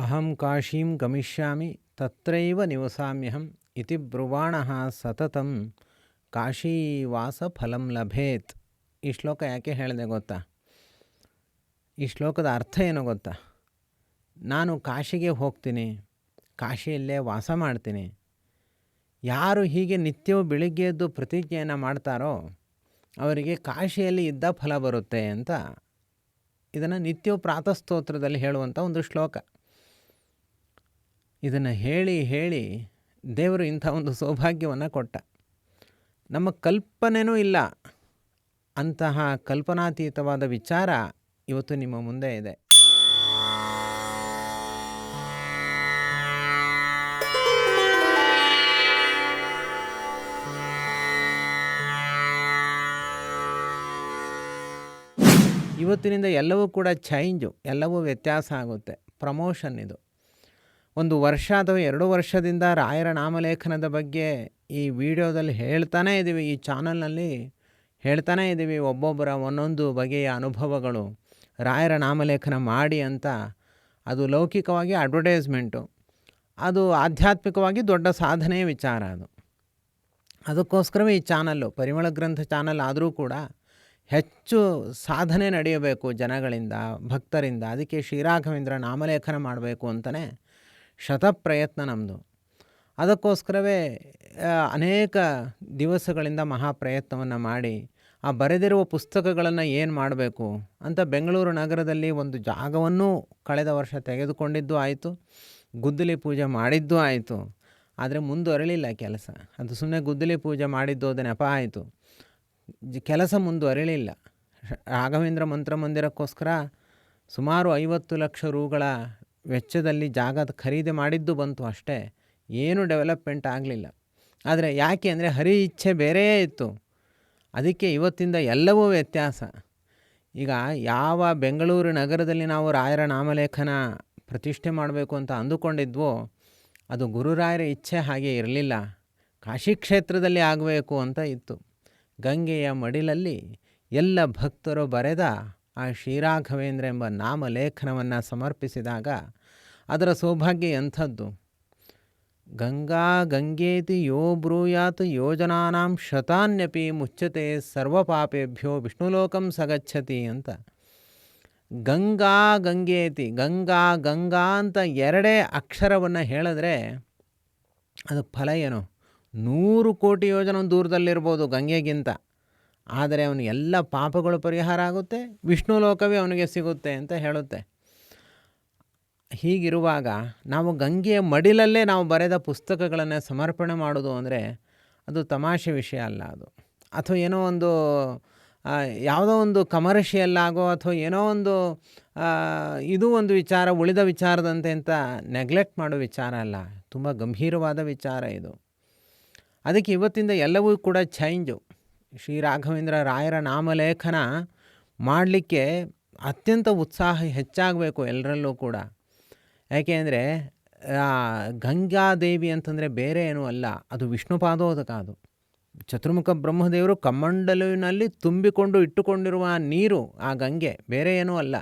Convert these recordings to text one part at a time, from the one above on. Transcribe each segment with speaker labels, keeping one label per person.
Speaker 1: ಅಹಂ ಕಾಶೀಂ ಗಮಿಷ್ಯಾಮಿ ತತ್ರೈವ ನಿವಸಾಮ್ಯಹಂ ಇತಿ ಬ್ರುವಾಣಃ ಸತತಂ ಕಾಶೀವಾಸ ಫಲಂ ಲಭೇತ್ ಈ ಶ್ಲೋಕ ಯಾಕೆ ಹೇಳಿದೆ ಗೊತ್ತಾ? ಈ ಶ್ಲೋಕದ ಅರ್ಥ ಏನು ಗೊತ್ತಾ? ನಾನು ಕಾಶಿಗೆ ಹೋಗ್ತೀನಿ, ಕಾಶಿಯಲ್ಲೇ ವಾಸ ಮಾಡ್ತೀನಿ. ಯಾರು ಹೀಗೆ ನಿತ್ಯವೂ ಬೆಳಿಗ್ಗೆ ಎದ್ದು ಪ್ರತಿಜ್ಞೆಯನ್ನು ಮಾಡ್ತಾರೋ, ಅವರಿಗೆ ಕಾಶಿಯಲ್ಲಿ ಇದ್ದ ಫಲ ಬರುತ್ತೆ ಅಂತ ಇದನ್ನು ನಿತ್ಯವೂ ಪ್ರಾತಸ್ತೋತ್ರದಲ್ಲಿ ಹೇಳುವಂಥ ಒಂದು ಶ್ಲೋಕ. ಇದನ್ನು ಹೇಳಿ ಹೇಳಿ ದೇವರು ಇಂಥ ಒಂದು ಸೌಭಾಗ್ಯವನ್ನು ಕೊಟ್ಟ. ನಮ್ಮ ಕಲ್ಪನೆಯೂ ಇಲ್ಲ. ಅಂತಹ ಕಲ್ಪನಾತೀತವಾದ ವಿಚಾರ ಇವತ್ತು ನಿಮ್ಮ ಮುಂದೆ ಇದೆ. ಇವತ್ತಿನಿಂದ ಎಲ್ಲವೂ ಕೂಡ ಚೇಂಜು ಎಲ್ಲವೂ ವ್ಯತ್ಯಾಸ ಆಗುತ್ತೆ. ಪ್ರಮೋಷನ್ ಇದು. ಒಂದು ವರ್ಷ ಅಥವಾ ಎರಡು ವರ್ಷದಿಂದ ರಾಯರ ನಾಮಲೇಖನದ ಬಗ್ಗೆ ಈ ವಿಡಿಯೋದಲ್ಲಿ ಹೇಳ್ತಾನೇ ಇದ್ದೀವಿ, ಈ ಚಾನಲ್ನಲ್ಲಿ ಹೇಳ್ತಾನೇ ಇದ್ದೀವಿ, ಒಬ್ಬೊಬ್ಬರ ಒಂದೊಂದು ಬಗೆಯ ಅನುಭವಗಳು. ರಾಯರ ನಾಮಲೇಖನ ಮಾಡಿ ಅಂತ ಅದು ಲೌಕಿಕವಾಗಿ ಅಡ್ವರ್ಟೈಸ್ಮೆಂಟು. ಅದು ಆಧ್ಯಾತ್ಮಿಕವಾಗಿ ದೊಡ್ಡ ಸಾಧನೆಯ ವಿಚಾರ ಅದು. ಅದಕ್ಕೋಸ್ಕರವೇ ಈ ಚಾನಲ್ಲು, ಪರಿಮಳ ಗ್ರಂಥ ಚಾನಲ್ ಆದರೂ ಕೂಡ ಹೆಚ್ಚು ಸಾಧನೆ ನಡೆಯಬೇಕು ಜನಗಳಿಂದ, ಭಕ್ತರಿಂದ. ಅದಕ್ಕೆ ಶ್ರೀರಾಘವೇಂದ್ರ ನಾಮಲೇಖನ ಮಾಡಬೇಕು ಅಂತಲೇ ಶತಪ್ರಯತ್ನ ನಮ್ಮದು ಅದಕ್ಕೋಸ್ಕರವೇ ಅನೇಕ ದಿವಸಗಳಿಂದ ಮಹಾಪ್ರಯತ್ನವನ್ನು ಮಾಡಿ, ಆ ಬರೆದಿರುವ ಪುಸ್ತಕಗಳನ್ನು ಏನು ಮಾಡಬೇಕು ಅಂತ ಬೆಂಗಳೂರು ನಗರದಲ್ಲಿ ಒಂದು ಜಾಗವನ್ನು ಕಳೆದ ವರ್ಷ ತೆಗೆದುಕೊಂಡಿದ್ದು ಆಯಿತು, ಗುದ್ದಲಿ ಪೂಜೆ ಮಾಡಿದ್ದು ಆಯಿತು, ಆದರೆ ಮುಂದುವರಿಲಿಲ್ಲ ಕೆಲಸ. ಅದು ಸುಮ್ಮನೆ ಗುದ್ದಲಿ ಪೂಜೆ ಮಾಡಿದ್ದು ಅದು ನೆಪ ಆಯಿತು. ಕೆಲಸ ಮುಂದುವರಿಲಿಲ್ಲ. ರಾಘವೇಂದ್ರ ಮಂತ್ರ ಮಂದಿರಕ್ಕೋಸ್ಕರ ಸುಮಾರು ಐವತ್ತು ಲಕ್ಷ ರೂಗಳ ವೆಚ್ಚದಲ್ಲಿ ಜಾಗದ ಖರೀದಿ ಮಾಡಿದ್ದು ಬಂತು ಅಷ್ಟೇ. ಏನೂ ಡೆವಲಪ್ಮೆಂಟ್ ಆಗಲಿಲ್ಲ. ಆದರೆ ಯಾಕೆ ಅಂದರೆ ಹರಿ ಇಚ್ಛೆ ಬೇರೆಯೇ ಇತ್ತು. ಅದಕ್ಕೆ ಇವತ್ತಿಂದ ಎಲ್ಲವೂ ವ್ಯತ್ಯಾಸ. ಈಗ ಯಾವ ಬೆಂಗಳೂರು ನಗರದಲ್ಲಿ ನಾವು ರಾಯರ ನಾಮಲೇಖನ ಪ್ರತಿಷ್ಠೆ ಮಾಡಬೇಕು ಅಂತ ಅಂದುಕೊಂಡಿದ್ವೋ, ಅದು ಗುರುರಾಯರ ಇಚ್ಛೆ ಹಾಗೆ ಇರಲಿಲ್ಲ. ಕಾಶಿ ಕ್ಷೇತ್ರದಲ್ಲಿ ಆಗಬೇಕು ಅಂತ ಇತ್ತು. ಗಂಗೆಯ ಮಡಿಲಲ್ಲಿ ಎಲ್ಲ ಭಕ್ತರು ಬರೆದ ಆ ಶ್ರೀರಾಘವೇಂದ್ರ ಎಂಬ ನಾಮಲೇಖನವನ್ನು ಸಮರ್ಪಿಸಿದಾಗ ಅದರ ಸೌಭಾಗ್ಯ ಎಂಥದ್ದು? ಗಂಗಾ ಗಂಗೇತಿ ಯೋ ಬ್ರೂಯಾತ್ ಯೋಜನಾನಾಂ ಶತಾನ್ಯಪಿ ಮುಚ್ಚತೆ ಸರ್ವಪಾಪೇಭ್ಯೋ ವಿಷ್ಣುಲೋಕಂ ಸಗಚ್ಚತಿ ಅಂತ. ಗಂಗಾ ಗಂಗೇತಿ, ಗಂಗಾ ಗಂಗಾ ಅಂತ ಎರಡೇ ಅಕ್ಷರವನ್ನು ಹೇಳಿದ್ರೆ ಅದು ಫಲ ಏನು? ನೂರು ಕೋಟಿ ಯೋಜನೆ ದೂರದಲ್ಲಿರ್ಬೋದು ಗಂಗೆಗಿಂತ. ಆದರೆ ಅವನು ಎಲ್ಲ ಪಾಪಗಳು ಪರಿಹಾರ ಆಗುತ್ತೆ, ವಿಷ್ಣು ಲೋಕವೇ ಅವನಿಗೆ ಸಿಗುತ್ತೆ ಅಂತ ಹೇಳುತ್ತೆ. ಹೀಗಿರುವಾಗ ನಾವು ಗಂಗೆಯ ಮಡಿಲಲ್ಲೇ ನಾವು ಬರೆದ ಪುಸ್ತಕಗಳನ್ನು ಸಮರ್ಪಣೆ ಮಾಡೋದು ಅಂದರೆ ಅದು ತಮಾಷೆ ವಿಷಯ ಅಲ್ಲ ಅದು. ಅಥವಾ ಏನೋ ಒಂದು ಯಾವುದೋ ಒಂದು ಕಮರ್ಷಿಯಲ್ ಆಗೋ ಅಥವಾ ಏನೋ ಒಂದು ಇದು ಒಂದು ವಿಚಾರ, ಉಳಿದ ವಿಚಾರದಂತೆ ಅಂತ ನೆಗ್ಲೆಕ್ಟ್ ಮಾಡೋ ವಿಚಾರ ಅಲ್ಲ. ತುಂಬ ಗಂಭೀರವಾದ ವಿಚಾರ ಇದು. ಅದಕ್ಕೆ ಇವತ್ತಿಂದ ಎಲ್ಲವೂ ಕೂಡ ಚೇಂಜು ಶ್ರೀ ರಾಘವೇಂದ್ರ ರಾಯರ ನಾಮಲೇಖನ ಮಾಡಲಿಕ್ಕೆ ಅತ್ಯಂತ ಉತ್ಸಾಹ ಹೆಚ್ಚಾಗಬೇಕು ಎಲ್ಲರಲ್ಲೂ ಕೂಡ. ಯಾಕೆ ಅಂದರೆ ಗಂಗಾದೇವಿ ಅಂತಂದರೆ ಬೇರೆ ಏನೂ ಅಲ್ಲ, ಅದು ವಿಷ್ಣು ಪಾದೋದಕ ಅದು. ಚತುರ್ಮುಖ ಬ್ರಹ್ಮದೇವರು ಕಮಂಡಲುವಿನಲ್ಲಿ ತುಂಬಿಕೊಂಡು ಇಟ್ಟುಕೊಂಡಿರುವ ನೀರು ಆ ಗಂಗೆ, ಬೇರೆ ಏನೂ ಅಲ್ಲ.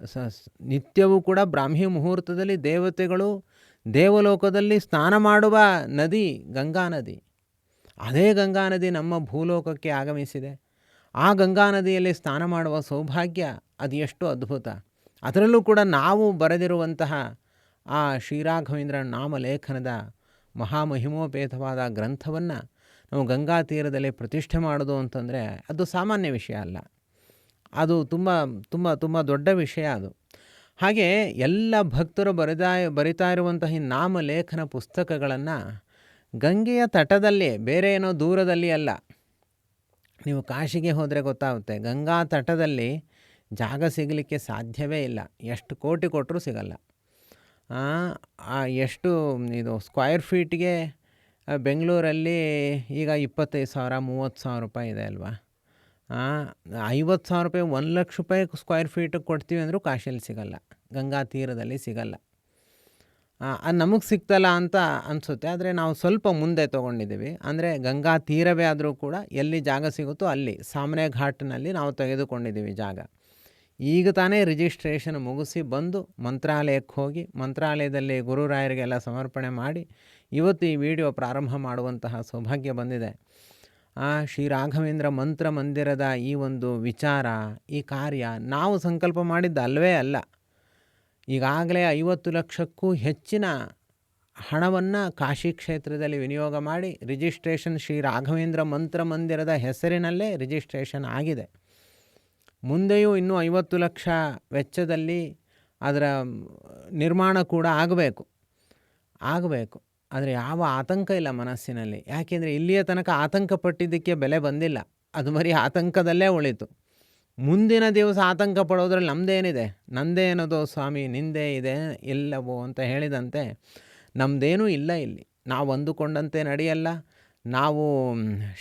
Speaker 1: ಸ, ನಿತ್ಯವೂ ಕೂಡ ಬ್ರಾಹ್ಮಿ ಮುಹೂರ್ತದಲ್ಲಿ ದೇವತೆಗಳು ದೇವಲೋಕದಲ್ಲಿ ಸ್ನಾನ ಮಾಡುವ ನದಿ, ಗಂಗಾ ನದಿ. ಅದೇ ಗಂಗಾ ನದಿ ನಮ್ಮ ಭೂಲೋಕಕ್ಕೆ ಆಗಮಿಸಿದೆ. ಆ ಗಂಗಾ ನದಿಯಲ್ಲಿ ಸ್ನಾನ ಮಾಡುವ ಸೌಭಾಗ್ಯ ಅದು ಎಷ್ಟು ಅದ್ಭುತ. ಅದರಲ್ಲೂ ಕೂಡ ನಾವು ಬರೆದಿರುವಂತಹ ಆ ಶ್ರೀರಾಘವೇಂದ್ರ ನಾಮಲೇಖನದ ಮಹಾಮಹಿಮೋಪೇತವಾದ ಗ್ರಂಥವನ್ನು ನಾವು ಗಂಗಾ ತೀರದಲ್ಲಿ ಪ್ರತಿಷ್ಠೆ ಮಾಡೋದು ಅಂತಂದರೆ ಅದು ಸಾಮಾನ್ಯ ವಿಷಯ ಅಲ್ಲ. ಅದು ತುಂಬ ತುಂಬ ತುಂಬ ದೊಡ್ಡ ವಿಷಯ ಅದು. ಹಾಗೆ ಎಲ್ಲ ಭಕ್ತರು ಬರೆದಾ ಬರಿತಾ ಇರುವಂತಹ ನಾಮಲೇಖನ ಪುಸ್ತಕಗಳನ್ನು ಗಂಗೆಯ ತಟದಲ್ಲಿ, ಬೇರೆ ಏನೋ ದೂರದಲ್ಲಿ ಅಲ್ಲ. ನೀವು ಕಾಶಿಗೆ ಹೋದರೆ ಗೊತ್ತಾಗುತ್ತೆ, ಗಂಗಾ ತಟದಲ್ಲಿ ಜಾಗ ಸಿಗಲಿಕ್ಕೆ ಸಾಧ್ಯವೇ ಇಲ್ಲ. ಎಷ್ಟು ಕೋಟಿ ಕೊಟ್ಟರೂ ಸಿಗಲ್ಲ. ಎಷ್ಟು ಇದು ಸ್ಕ್ವೈರ್ ಫೀಟ್ಗೆ ಬೆಂಗಳೂರಲ್ಲಿ ಈಗ ಇಪ್ಪತ್ತೈದು ಸಾವಿರ, ಮೂವತ್ತು ಸಾವಿರ ರೂಪಾಯಿ ಇದೆ ಅಲ್ವಾ? ಐವತ್ತು ಸಾವಿರ ರೂಪಾಯಿ, ಒಂದು ಲಕ್ಷ ರೂಪಾಯಿ ಸ್ಕ್ವೈರ್ ಫೀಟಿಗೆ ಕೊಡ್ತೀವಿ ಅಂದರೂ ಕಾಶಿಯಲ್ಲಿ ಸಿಗಲ್ಲ. ಗಂಗಾ ತೀರದಲ್ಲಿ ಸಿಗಲ್ಲ. ಅದು ನಮಗೆ ಸಿಗ್ತಲ್ಲ ಅಂತ ಅನಿಸುತ್ತೆ. ಆದರೆ ನಾವು ಸ್ವಲ್ಪ ಮುಂದೆ ತೊಗೊಂಡಿದ್ದೀವಿ. ಅಂದರೆ ಗಂಗಾ ತೀರವೇ ಆದರೂ ಕೂಡ ಎಲ್ಲಿ ಜಾಗ ಸಿಗುತ್ತೋ ಅಲ್ಲಿ ಸಾಮನೆ ಘಾಟ್ನಲ್ಲಿ ನಾವು ತೆಗೆದುಕೊಂಡಿದ್ದೀವಿ ಜಾಗ. ಈಗ ತಾನೇ ರಿಜಿಸ್ಟ್ರೇಷನ್ ಮುಗಿಸಿ ಬಂದು ಮಂತ್ರಾಲಯಕ್ಕೆ ಹೋಗಿ, ಮಂತ್ರಾಲಯದಲ್ಲಿ ಗುರುರಾಯರಿಗೆಲ್ಲ ಸಮರ್ಪಣೆ ಮಾಡಿ ಇವತ್ತು ಈ ವಿಡಿಯೋ ಪ್ರಾರಂಭ ಮಾಡುವಂತಹ ಸೌಭಾಗ್ಯ ಬಂದಿದೆ. ಆ, ಶ್ರೀ ರಾಘವೇಂದ್ರ ಮಂತ್ರ ಮಂದಿರದ ಈ ಒಂದು ವಿಚಾರ, ಈ ಕಾರ್ಯ ನಾವು ಸಂಕಲ್ಪ ಮಾಡಿದ್ದ ಅಲ್ಲವೇ ಅಲ್ಲ. ಈಗಾಗಲೇ ಐವತ್ತು ಲಕ್ಷಕ್ಕೂ ಹೆಚ್ಚಿನ ಹಣವನ್ನು ಕಾಶಿ ಕ್ಷೇತ್ರದಲ್ಲಿ ವಿನಿಯೋಗ ಮಾಡಿ ರಿಜಿಸ್ಟ್ರೇಷನ್ ಶ್ರೀ ರಾಘವೇಂದ್ರ ಮಂತ್ರ ಮಂದಿರದ ಹೆಸರಿನಲ್ಲೇ ರಿಜಿಸ್ಟ್ರೇಷನ್ ಆಗಿದೆ. ಮುಂದೆಯೂ ಇನ್ನೂ ಐವತ್ತು ಲಕ್ಷ ವೆಚ್ಚದಲ್ಲಿ ಅದರ ನಿರ್ಮಾಣ ಕೂಡ ಆಗಬೇಕು. ಆಗಬೇಕು. ಆದರೆ ಯಾವ ಆತಂಕ ಇಲ್ಲ ಮನಸ್ಸಿನಲ್ಲಿ. ಯಾಕೆಂದರೆ ಇಲ್ಲಿಯ ತನಕ ಆತಂಕ ಪಟ್ಟಿದ್ದಕ್ಕೆ ಬೆಲೆ ಬಂದಿಲ್ಲ. ಅದು ಬರೀ ಆತಂಕದಲ್ಲೇ ಉಳಿತು. ಮುಂದಿನ ದಿವಸ ಆತಂಕ ಪಡೋದ್ರಲ್ಲಿ ನಮ್ಮದೇನಿದೆ ನಂದೇನದು ಸ್ವಾಮಿ, ನಿಂದೇ ಇದೆ, ಇಲ್ಲವೋ ಅಂತ ಹೇಳಿದಂತೆ ನಮ್ಮದೇನೂ ಇಲ್ಲ ಇಲ್ಲಿ. ನಾವು ಅಂದುಕೊಂಡಂತೆ ನಡೆಯಲ್ಲ. ನಾವು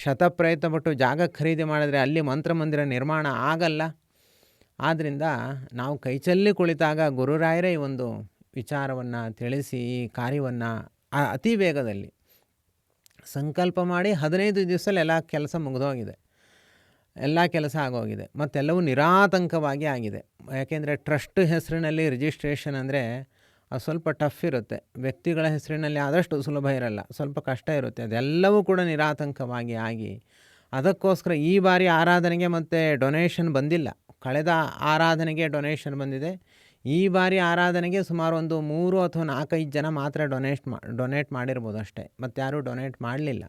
Speaker 1: ಶತಪ್ರಯತ್ನ ಪಟ್ಟು ಜಾಗ ಖರೀದಿ ಮಾಡಿದ್ರೆ ಅಲ್ಲಿ ಮಂತ್ರಮಂದಿರ ನಿರ್ಮಾಣ ಆಗಲ್ಲ. ಆದ್ದರಿಂದ ನಾವು ಕೈಚಲ್ಲಿ ಕುಳಿತಾಗ ಗುರುರಾಯರೇ ಈ ಒಂದು ವಿಚಾರವನ್ನು ತಿಳಿಸಿ, ಈ ಕಾರ್ಯವನ್ನು ಅತಿ ವೇಗದಲ್ಲಿ ಸಂಕಲ್ಪ ಮಾಡಿ ಹದಿನೈದು ದಿವಸದಲ್ಲಿ ಎಲ್ಲ ಕೆಲಸ ಮುಗಿದೋಗಿದೆ. ಎಲ್ಲ ಕೆಲಸ ಆಗೋಗಿದೆ. ಮತ್ತೆಲ್ಲವೂ ನಿರಾತಂಕವಾಗಿ ಆಗಿದೆ. ಯಾಕೆಂದರೆ ಟ್ರಸ್ಟ್ ಹೆಸರಿನಲ್ಲಿ ರಿಜಿಸ್ಟ್ರೇಷನ್ ಅಂದರೆ ಅದು ಸ್ವಲ್ಪ ಟಫ್ ಇರುತ್ತೆ. ವ್ಯಕ್ತಿಗಳ ಹೆಸರಿನಲ್ಲಿ ಆದಷ್ಟು ಸುಲಭ ಇರಲ್ಲ. ಸ್ವಲ್ಪ ಕಷ್ಟ ಇರುತ್ತೆ. ಅದೆಲ್ಲವೂ ಕೂಡ ನಿರಾತಂಕವಾಗಿ ಆಗಿ. ಅದಕ್ಕೋಸ್ಕರ ಈ ಬಾರಿ ಆರಾಧನೆಗೆ ಮತ್ತು ಡೊನೇಷನ್ ಬಂದಿಲ್ಲ. ಕಳೆದ ಆರಾಧನೆಗೆ ಡೊನೇಷನ್ ಬಂದಿದೆ. ಈ ಬಾರಿ ಆರಾಧನೆಗೆ ಸುಮಾರು ಒಂದು ಮೂರು ಅಥವಾ ನಾಲ್ಕೈದು ಜನ ಮಾತ್ರ ಡೊನೇಟ್ ಮಾ ಡೊನೇಟ್ ಮಾಡಿರ್ಬೋದು ಅಷ್ಟೇ. ಮತ್ತು ಯಾರೂ ಡೊನೇಟ್ ಮಾಡಲಿಲ್ಲ.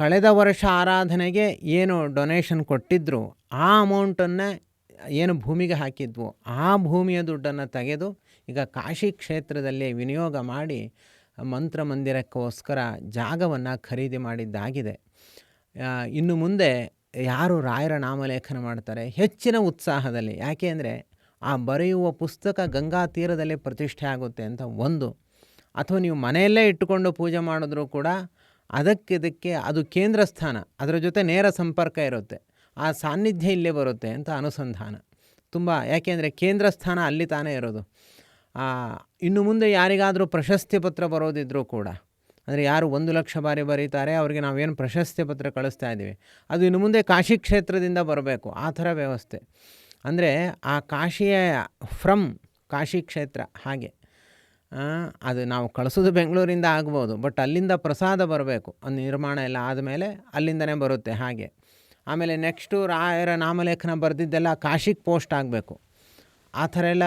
Speaker 1: ಕಳೆದ ವರ್ಷ ಆರಾಧನೆಗೆ ಏನು ಡೊನೇಷನ್ ಕೊಟ್ಟಿದ್ದರು ಆ ಅಮೌಂಟನ್ನು ಏನು ಭೂಮಿಗೆ ಹಾಕಿದ್ವು, ಆ ಭೂಮಿಯ ದುಡ್ಡನ್ನು ತೆಗೆದು ಈಗ ಕಾಶಿ ಕ್ಷೇತ್ರದಲ್ಲಿ ವಿನಿಯೋಗ ಮಾಡಿ ಮಂತ್ರ ಮಂದಿರಕ್ಕೋಸ್ಕರ ಜಾಗವನ್ನು ಖರೀದಿ ಮಾಡಿದ್ದಾಗಿದೆ. ಇನ್ನು ಮುಂದೆ ಯಾರು ರಾಯರ ನಾಮಲೇಖನ ಮಾಡ್ತಾರೆ? ಹೆಚ್ಚಿನ ಉತ್ಸಾಹದಲ್ಲಿ. ಯಾಕೆ ಅಂದರೆ, ಆ ಬರೆಯುವ ಪುಸ್ತಕ ಗಂಗಾ ತೀರದಲ್ಲಿ ಪ್ರತಿಷ್ಠೆ ಆಗುತ್ತೆ ಅಂತ ಒಂದು. ಅಥವಾ ನೀವು ಮನೆಯಲ್ಲೇ ಇಟ್ಟುಕೊಂಡು ಪೂಜೆ ಮಾಡಿದ್ರೂ ಕೂಡ ಅದಕ್ಕಿದಕ್ಕೆ ಅದು ಕೇಂದ್ರ ಸ್ಥಾನ, ಅದರ ಜೊತೆ ನೇರ ಸಂಪರ್ಕ ಇರುತ್ತೆ. ಆ ಸಾನ್ನಿಧ್ಯ ಇಲ್ಲೇ ಬರುತ್ತೆ ಅಂತ ಅನುಸಂಧಾನ. ತುಂಬ ಯಾಕೆಂದರೆ ಕೇಂದ್ರ ಸ್ಥಾನ ಅಲ್ಲಿ ತಾನೇ ಇರೋದು. ಇನ್ನು ಮುಂದೆ ಯಾರಿಗಾದರೂ ಪ್ರಶಸ್ತಿ ಪತ್ರ ಬರೋದಿದ್ರೂ ಕೂಡ, ಅಂದರೆ ಯಾರು ಒಂದು ಲಕ್ಷ ಬಾರಿ ಬರೀತಾರೆ, ಅವರಿಗೆ ನಾವೇನು ಪ್ರಶಸ್ತಿ ಪತ್ರ ಕಳಿಸ್ತಾ ಇದ್ದೀವಿ. ಅದು ಇನ್ನು ಮುಂದೆ ಕಾಶಿ ಕ್ಷೇತ್ರದಿಂದ ಬರಬೇಕು, ಆ ಥರ ವ್ಯವಸ್ಥೆ. ಅಂದರೆ ಆ ಕಾಶಿಯ ಫ್ರಮ್ ಕಾಶಿ ಕ್ಷೇತ್ರ ಹಾಗೆ. ಅದು ನಾವು ಕಳಿಸೋದು ಬೆಂಗಳೂರಿಂದ ಆಗ್ಬೋದು ಬಟ್ ಅಲ್ಲಿಂದ ಪ್ರಸಾದ ಬರಬೇಕು. ಅದು ನಿರ್ಮಾಣ ಎಲ್ಲ ಆದಮೇಲೆ ಅಲ್ಲಿಂದನೇ ಬರುತ್ತೆ ಹಾಗೆ. ಆಮೇಲೆ ನೆಕ್ಸ್ಟು ರಾಯರ ನಾಮಲೇಖನ ಬರೆದಿದ್ದೆಲ್ಲ ಕಾಶಿಗೆ ಪೋಸ್ಟ್ ಆಗಬೇಕು. ಆ ಥರ ಎಲ್ಲ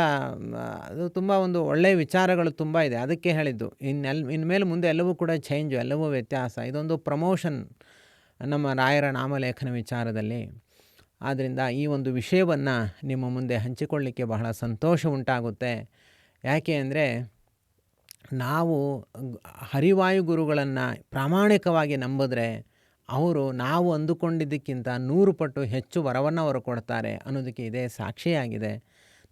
Speaker 1: ಅದು ತುಂಬ ಒಂದು ಒಳ್ಳೆಯ ವಿಚಾರಗಳು ತುಂಬ ಇದೆ. ಅದಕ್ಕೆ ಹೇಳಿದ್ದು, ಇನ್ನೆಲ್, ಇನ್ಮೇಲೆ ಮುಂದೆ ಎಲ್ಲವೂ ಕೂಡ ಚೇಂಜು ಎಲ್ಲವೂ ವ್ಯತ್ಯಾಸ. ಇದೊಂದು ಪ್ರಮೋಷನ್ ನಮ್ಮ ರಾಯರ ನಾಮಲೇಖನ ವಿಚಾರದಲ್ಲಿ. ಆದ್ದರಿಂದ ಈ ಒಂದು ವಿಷಯವನ್ನು ನಿಮ್ಮ ಮುಂದೆ ಹಂಚಿಕೊಳ್ಳಲಿಕ್ಕೆ ಬಹಳ ಸಂತೋಷ ಉಂಟಾಗುತ್ತೆ. ಯಾಕೆ ಅಂದರೆ ನಾವು ಹರಿವಾಯು ಗುರುಗಳನ್ನು ಪ್ರಾಮಾಣಿಕವಾಗಿ ನಂಬಿದ್ರೆ ಅವರು ನಾವು ಅಂದುಕೊಂಡಿದ್ದಕ್ಕಿಂತ ನೂರು ಪಟ್ಟು ಹೆಚ್ಚು ವರವನ್ನು ಅವರು ಕೊಡ್ತಾರೆ ಅನ್ನೋದಕ್ಕೆ ಇದೇ ಸಾಕ್ಷಿಯಾಗಿದೆ.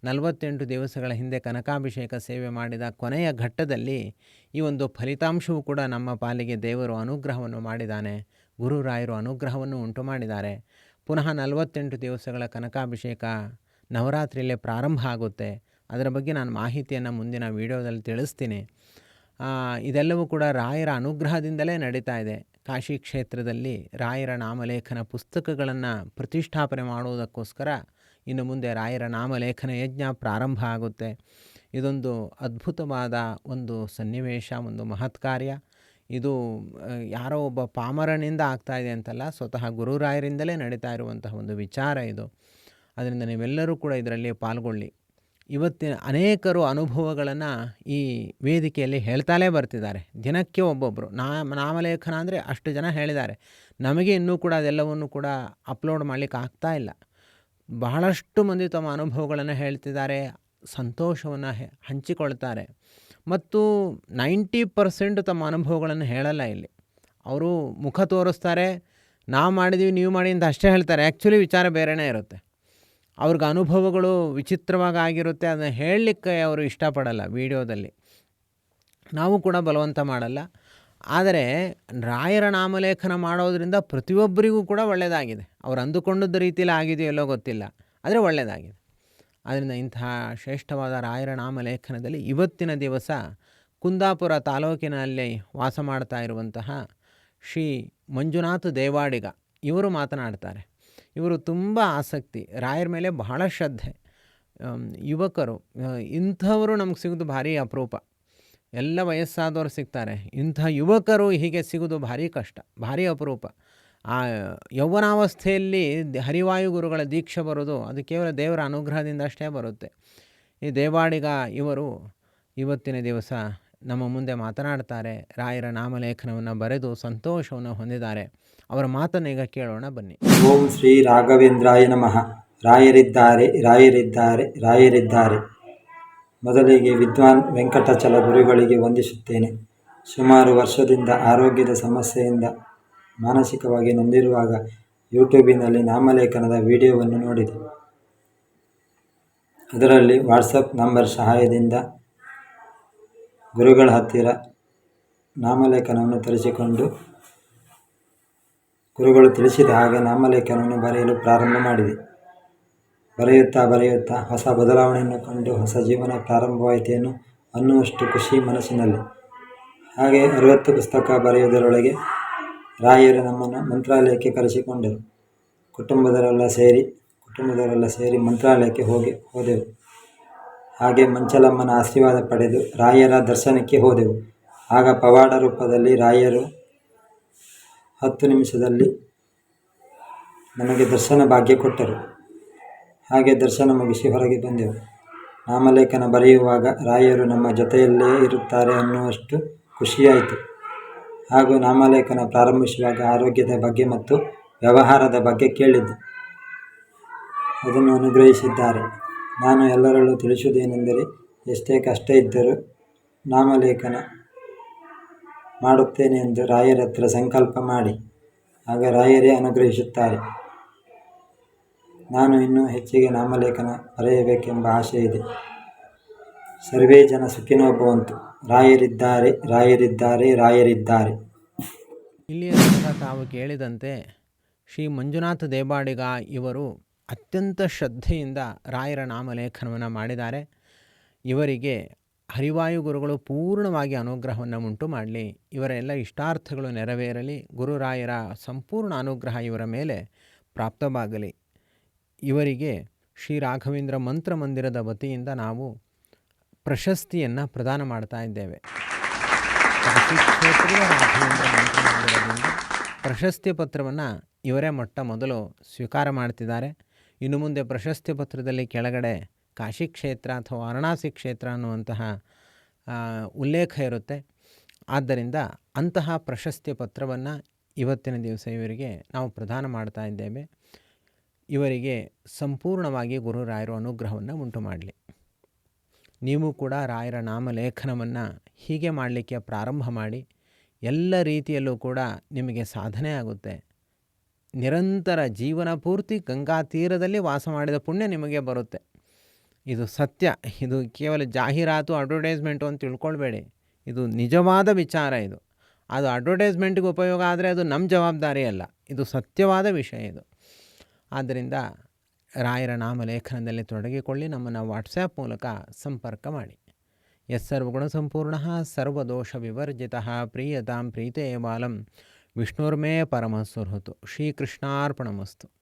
Speaker 1: ನಲವತ್ತೆಂಟು ದಿವಸಗಳ ಹಿಂದೆ ಕನಕಾಭಿಷೇಕ ಸೇವೆ ಮಾಡಿದ ಕೊನೆಯ ಘಟ್ಟದಲ್ಲಿ ಈ ಒಂದು ಫಲಿತಾಂಶವೂ ಕೂಡ ನಮ್ಮ ಪಾಲಿಗೆ ದೇವರು ಅನುಗ್ರಹವನ್ನು ಮಾಡಿದ್ದಾನೆ. ಗುರುರಾಯರು ಅನುಗ್ರಹವನ್ನು ಉಂಟು ಮಾಡಿದ್ದಾರೆ. ಪುನಃ ನಲವತ್ತೆಂಟು ದಿವಸಗಳ ಕನಕಾಭಿಷೇಕ ನವರಾತ್ರಿಯಲ್ಲೇ ಪ್ರಾರಂಭ ಆಗುತ್ತೆ. ಅದರ ಬಗ್ಗೆ ನಾನು ಮಾಹಿತಿಯನ್ನು ಮುಂದಿನ ವೀಡಿಯೋದಲ್ಲಿ ತಿಳಿಸ್ತೀನಿ. ಇದೆಲ್ಲವೂ ಕೂಡ ರಾಯರ ಅನುಗ್ರಹದಿಂದಲೇ ನಡೀತಾ ಇದೆ. ಕಾಶಿ ಕ್ಷೇತ್ರದಲ್ಲಿ ರಾಯರ ನಾಮಲೇಖನ ಪುಸ್ತಕಗಳನ್ನು ಪ್ರತಿಷ್ಠಾಪನೆ ಮಾಡುವುದಕ್ಕೋಸ್ಕರ ಇನ್ನು ಮುಂದೆ ರಾಯರ ನಾಮಲೇಖನ ಯಜ್ಞ ಪ್ರಾರಂಭ ಆಗುತ್ತೆ. ಇದೊಂದು ಅದ್ಭುತವಾದ ಒಂದು ಸನ್ನಿವೇಶ, ಒಂದು ಮಹತ್ ಕಾರ್ಯ. ಇದು ಯಾರೋ ಒಬ್ಬ ಪಾಮರನಿಂದ ಆಗ್ತಾ ಇದೆ ಅಂತಲ್ಲ, ಸ್ವತಃ ಗುರುರಾಯರಿಂದಲೇ ನಡೀತಾ ಇರುವಂತಹ ಒಂದು ವಿಚಾರ ಇದು. ಅದರಿಂದ ನೀವೆಲ್ಲರೂ ಕೂಡ ಇದರಲ್ಲಿ ಪಾಲ್ಗೊಳ್ಳಿ. ಇವತ್ತಿನ ಅನೇಕರು ಅನುಭವಗಳನ್ನು ಈ ವೇದಿಕೆಯಲ್ಲಿ ಹೇಳ್ತಾಲೇ ಬರ್ತಿದ್ದಾರೆ. ದಿನಕ್ಕೆ ಒಬ್ಬೊಬ್ಬರು ನಾಮ, ನಾಮಲೇಖನ ಅಂದರೆ ಅಷ್ಟು ಜನ ಹೇಳಿದ್ದಾರೆ. ನಮಗೆ ಇನ್ನೂ ಕೂಡ ಅದೆಲ್ಲವನ್ನು ಕೂಡ ಅಪ್ಲೋಡ್ ಮಾಡಲಿಕ್ಕೆ ಆಗ್ತಾ ಇಲ್ಲ. ಬಹಳಷ್ಟು ಮಂದಿ ತಮ್ಮ ಅನುಭವಗಳನ್ನು ಹೇಳ್ತಿದ್ದಾರೆ. ಸಂತೋಷವನ್ನು ಹಂಚಿಕೊಳ್ತಾರೆ. ಮತ್ತು ನೈಂಟಿ ಪರ್ಸೆಂಟ್ ತಮ್ಮ ಅನುಭವಗಳನ್ನು ಹೇಳಲ್ಲ ಇಲ್ಲಿ. ಅವರು ಮುಖ ತೋರಿಸ್ತಾರೆ. ನಾವು ಮಾಡಿದ್ದೀವಿ ನೀವು ಮಾಡಿ ಅಂತ ಅಷ್ಟೇ ಹೇಳ್ತಾರೆ. ಆ್ಯಕ್ಚುಲಿ ವಿಚಾರ ಬೇರೆಯೇ ಇರುತ್ತೆ. ಅವ್ರಿಗೆ ಅನುಭವಗಳು ವಿಚಿತ್ರವಾಗಿ ಆಗಿರುತ್ತೆ ಅದನ್ನು ಹೇಳಲಿಕ್ಕೆ ಅವರು ಇಷ್ಟಪಡಲ್ಲ ವೀಡಿಯೋದಲ್ಲಿ. ನಾವು ಕೂಡ ಬಲವಂತ ಮಾಡಲ್ಲ. ಆದರೆ ರಾಯರ ನಾಮಲೇಖನ ಮಾಡೋದರಿಂದ ಪ್ರತಿಯೊಬ್ಬರಿಗೂ ಕೂಡ ಒಳ್ಳೆಯದಾಗಿದೆ ಅವ್ರು ಅಂದುಕೊಂಡಿದ್ದ ರೀತಿಯಲ್ಲಿ ಆಗಿದೆಯಲ್ಲೋ ಗೊತ್ತಿಲ್ಲ. ಆದರೆ ಒಳ್ಳೆಯದಾಗಿದೆ ಆದ್ದರಿಂದ ಇಂತಹ ಶ್ರೇಷ್ಠವಾದ ರಾಯರ ನಾಮಲೇಖನದಲ್ಲಿ ಇವತ್ತಿನ ದಿವಸ ಕುಂದಾಪುರ ತಾಲೂಕಿನಲ್ಲಿ ವಾಸ ಮಾಡ್ತಾ ಇರುವಂತಹ ಶ್ರೀ ಮಂಜುನಾಥ ದೇವಾಡಿಗ ಇವರು ಮಾತನಾಡ್ತಾರೆ. ಇವರು ತುಂಬ ಆಸಕ್ತಿ, ರಾಯರ ಮೇಲೆ ಬಹಳ ಶ್ರದ್ಧೆ. ಯುವಕರು ಇಂಥವರು ನಮ್ಗೆ ಸಿಗೋದು ಭಾರಿ ಅಪರೂಪ. ಎಲ್ಲ ವಯಸ್ಸಾದವರು ಸಿಗ್ತಾರೆ. ಇಂಥ ಯುವಕರು ಹೀಗೆ ಸಿಗೋದು ಭಾರಿ ಕಷ್ಟ, ಭಾರಿ ಅಪರೂಪ. ಆ, ಯೌವನಾವಸ್ಥೆಯಲ್ಲಿ ಹರಿವಾಯು ಗುರುಗಳ ದೀಕ್ಷೆ ಬರೋದು, ಅದು ಕೇವಲ ದೇವರ ಅನುಗ್ರಹದಿಂದ ಅಷ್ಟೇ ಬರುತ್ತೆ. ಈ ದೇವಾಡಿಗ ಇವರು ಇವತ್ತಿನ ದಿವಸ ನಮ್ಮ ಮುಂದೆ ಮಾತನಾಡ್ತಾರೆ, ರಾಯರ ನಾಮಲೇಖನವನ್ನು ಬರೆದು ಸಂತೋಷವನ್ನು ಹೊಂದಿದ್ದಾರೆ. ಅವರ ಮಾತನ್ನು ಈಗ ಕೇಳೋಣ, ಬನ್ನಿ.
Speaker 2: ಓಂ ಶ್ರೀ ರಾಘವೇಂದ್ರಾಯ ನಮಃ. ರಾಯರಿದ್ದಾರೆ ರಾಯರಿದ್ದಾರೆ ರಾಯರಿದ್ದಾರೆ. ಮೊದಲಿಗೆ ವಿದ್ವಾನ್ ವೆಂಕಟಚಲ ಗುರುಗಳಿಗೆ ವಂದಿಸುತ್ತೇನೆ. ಸುಮಾರು ವರ್ಷದಿಂದ ಆರೋಗ್ಯದ ಸಮಸ್ಯೆಯಿಂದ ಮಾನಸಿಕವಾಗಿ ನೊಂದಿರುವಾಗ ಯೂಟ್ಯೂಬಿನಲ್ಲಿ ನಾಮಲೇಖನದ ವಿಡಿಯೋವನ್ನು ನೋಡಿದೆ. ಅದರಲ್ಲಿ ವಾಟ್ಸಪ್ ನಂಬರ್ ಸಹಾಯದಿಂದ ಗುರುಗಳ ಹತ್ತಿರ ನಾಮಲೇಖನವನ್ನು ತರಿಸಿಕೊಂಡು ಗುರುಗಳು ತಿಳಿಸಿದ ಹಾಗೆ ನಾಮಲೇಖನವನ್ನು ಬರೆಯಲು ಪ್ರಾರಂಭ ಮಾಡಿದೆ. ಬರೆಯುತ್ತಾ ಬರೆಯುತ್ತಾ ಹೊಸ ಬದಲಾವಣೆಯನ್ನು ಕಂಡು ಹೊಸ ಜೀವನ ಪ್ರಾರಂಭವಾಯಿತೇನು ಅನ್ನುವಷ್ಟು ಖುಷಿ ಮನಸ್ಸಿನಲ್ಲಿ. ಹಾಗೆ ಅರವತ್ತು ಪುಸ್ತಕ ಬರೆಯುವುದರೊಳಗೆ ರಾಯರು ನಮ್ಮನ್ನು ಮಂತ್ರಾಲಯಕ್ಕೆ ಕರೆಸಿಕೊಂಡರು. ಕುಟುಂಬದವರೆಲ್ಲ ಸೇರಿ ಕುಟುಂಬದವರೆಲ್ಲ ಸೇರಿ ಮಂತ್ರಾಲಯಕ್ಕೆ ಹೋಗಿ ಹೋದೆವು. ಹಾಗೆ ಮಂಚಲಮ್ಮನ ಆಶೀರ್ವಾದ ಪಡೆದು ರಾಯರ ದರ್ಶನಕ್ಕೆ ಹೋದೆವು. ಆಗ ಪವಾಡ ರೂಪದಲ್ಲಿ ರಾಯರು ಹತ್ತು ನಿಮಿಷದಲ್ಲಿ ನಮಗೆ ದರ್ಶನ ಭಾಗ್ಯ ಕೊಟ್ಟರು. ಹಾಗೆ ದರ್ಶನ ಮುಗಿಸಿ ಹೊರಗೆ ಬಂದೆವು. ನಾಮಲೇಖನ ಬರೆಯುವಾಗ ರಾಯರು ನಮ್ಮ ಜೊತೆಯಲ್ಲೇ ಇರುತ್ತಾರೆ ಅನ್ನುವಷ್ಟು ಖುಷಿಯಾಯಿತು. ಹಾಗೂ ನಾಮಲೇಖನ ಪ್ರಾರಂಭಿಸುವಾಗ ಆರೋಗ್ಯದ ಬಗ್ಗೆ ಮತ್ತು ವ್ಯವಹಾರದ ಬಗ್ಗೆ ಕೇಳಿದ್ದು. ಅದನ್ನು ಅನುಗ್ರಹಿಸಿದ್ದಾರೆ. ನಾನು ಎಲ್ಲರಲ್ಲೂ ತಿಳಿಸುವುದೇನೆಂದರೆ ಎಷ್ಟೇ ಕಷ್ಟ ಇದ್ದರೂ ನಾಮಲೇಖನ ಮಾಡುತ್ತೇನೆ ಎಂದು ರಾಯರ ಹತ್ರ ಸಂಕಲ್ಪ ಮಾಡಿ. ಆಗ ರಾಯರೇ ಅನುಗ್ರಹಿಸುತ್ತಾರೆ. ನಾನು ಇನ್ನೂ ಹೆಚ್ಚಿಗೆ ನಾಮಲೇಖನ ಬರೆಯಬೇಕೆಂಬ ಆಸೆ ಇದೆ. ಸರ್ವೇ ಜನ ಸುಖಿನೋ ಭವಂತು. ರಾಯರಿದ್ದಾರೆ ರಾಯರಿದ್ದಾರೆ ರಾಯರಿದ್ದಾರೆ.
Speaker 1: ಇಲ್ಲಿಯ ತಾವು ಕೇಳಿದಂತೆ ಶ್ರೀ ಮಂಜುನಾಥ ದೇವಾಡಿಗ ಇವರು ಅತ್ಯಂತ ಶ್ರದ್ಧೆಯಿಂದ ರಾಯರ ನಾಮಲೇಖನವನ್ನು ಮಾಡಿದ್ದಾರೆ. ಇವರಿಗೆ ಹರಿವಾಯು ಗುರುಗಳು ಪೂರ್ಣವಾಗಿ ಅನುಗ್ರಹವನ್ನು ಉಂಟು ಮಾಡಲಿ. ಇವರ ಎಲ್ಲ ಇಷ್ಟಾರ್ಥಗಳು ನೆರವೇರಲಿ. ಗುರುರಾಯರ ಸಂಪೂರ್ಣ ಅನುಗ್ರಹ ಇವರ ಮೇಲೆ ಪ್ರಾಪ್ತವಾಗಲಿ. ಇವರಿಗೆ ಶ್ರೀ ರಾಘವೇಂದ್ರ ಮಂತ್ರ ಮಂದಿರದ ವತಿಯಿಂದ ನಾವು ಪ್ರಶಸ್ತಿಯನ್ನು ಪ್ರದಾನ ಮಾಡ್ತಾ ಇದ್ದೇವೆ. ಪ್ರಶಸ್ತಿ ಪತ್ರವನ್ನು ಇವರೇ ಮೊಟ್ಟ ಮೊದಲು ಸ್ವೀಕಾರ ಮಾಡ್ತಿದ್ದಾರೆ. ಇನ್ನು ಮುಂದೆ ಪ್ರಶಸ್ತಿ ಪತ್ರದಲ್ಲಿ ಕೆಳಗಡೆ ಕಾಶಿ ಕ್ಷೇತ್ರ ಅಥವಾ ವಾರಣಾಸಿ ಕ್ಷೇತ್ರ ಅನ್ನುವಂತಹ ಉಲ್ಲೇಖ ಇರುತ್ತೆ. ಆದ್ದರಿಂದ ಅಂತಹ ಪ್ರಶಸ್ತಿ ಪತ್ರವನ್ನು ಇವತ್ತಿನ ದಿವಸ ಇವರಿಗೆ ನಾವು ಪ್ರದಾನ ಮಾಡ್ತಾ ಇದ್ದೇವೆ. ಇವರಿಗೆ ಸಂಪೂರ್ಣವಾಗಿ ಗುರುರಾಯರು ಅನುಗ್ರಹವನ್ನು ಉಂಟು ಮಾಡಲಿ. ನೀವು ಕೂಡ ರಾಯರ ನಾಮಲೇಖನವನ್ನು ಹೀಗೆ ಮಾಡಲಿಕ್ಕೆ ಪ್ರಾರಂಭ ಮಾಡಿ, ಎಲ್ಲ ರೀತಿಯಲ್ಲೂ ಕೂಡ ನಿಮಗೆ ಸಾಧನೆ ಆಗುತ್ತೆ. ನಿರಂತರ ಜೀವನ ಪೂರ್ತಿ ಗಂಗಾ ತೀರದಲ್ಲಿ ವಾಸ ಮಾಡಿದ ಪುಣ್ಯ ನಿಮಗೆ ಬರುತ್ತೆ. ಇದು ಸತ್ಯ. ಇದು ಕೇವಲ ಜಾಹೀರಾತು ಅಡ್ವರ್ಟೈಸ್ಮೆಂಟು ಅಂತ ತಿಳ್ಕೊಳ್ಬೇಡಿ. ಇದು ನಿಜವಾದ ವಿಚಾರ ಇದು. ಅದು ಅಡ್ವರ್ಟೈಸ್ಮೆಂಟಿಗೆ ಉಪಯೋಗ ಆದರೆ ಅದು ನಮ್ಮ ಜವಾಬ್ದಾರಿ ಅಲ್ಲ. ಇದು ಸತ್ಯವಾದ ವಿಷಯ ಇದು. ಆದ್ದರಿಂದ ರಾಯರ ನಾಮಲೇಖನದಲ್ಲಿ ತೊಡಗಿಕೊಳ್ಳಿ. ನಮ್ಮನ್ನು ವಾಟ್ಸ್ಯಾಪ್ ಮೂಲಕ ಸಂಪರ್ಕ ಮಾಡಿ. ಎಸ್ ಸರ್ವಗುಣ ಸಂಪೂರ್ಣ ಸರ್ವದೋಷ ವಿವರ್ಜಿತ, ಪ್ರಿಯತಾಂ ಪ್ರೀತೇ ಬಾಲಂ. ವಿಷ್ಣುರ್ಮೇ ಶ್ರೀ ಶ್ರೀಕೃಷ್ಣಾರ್ಪಣಮಸ್ತು.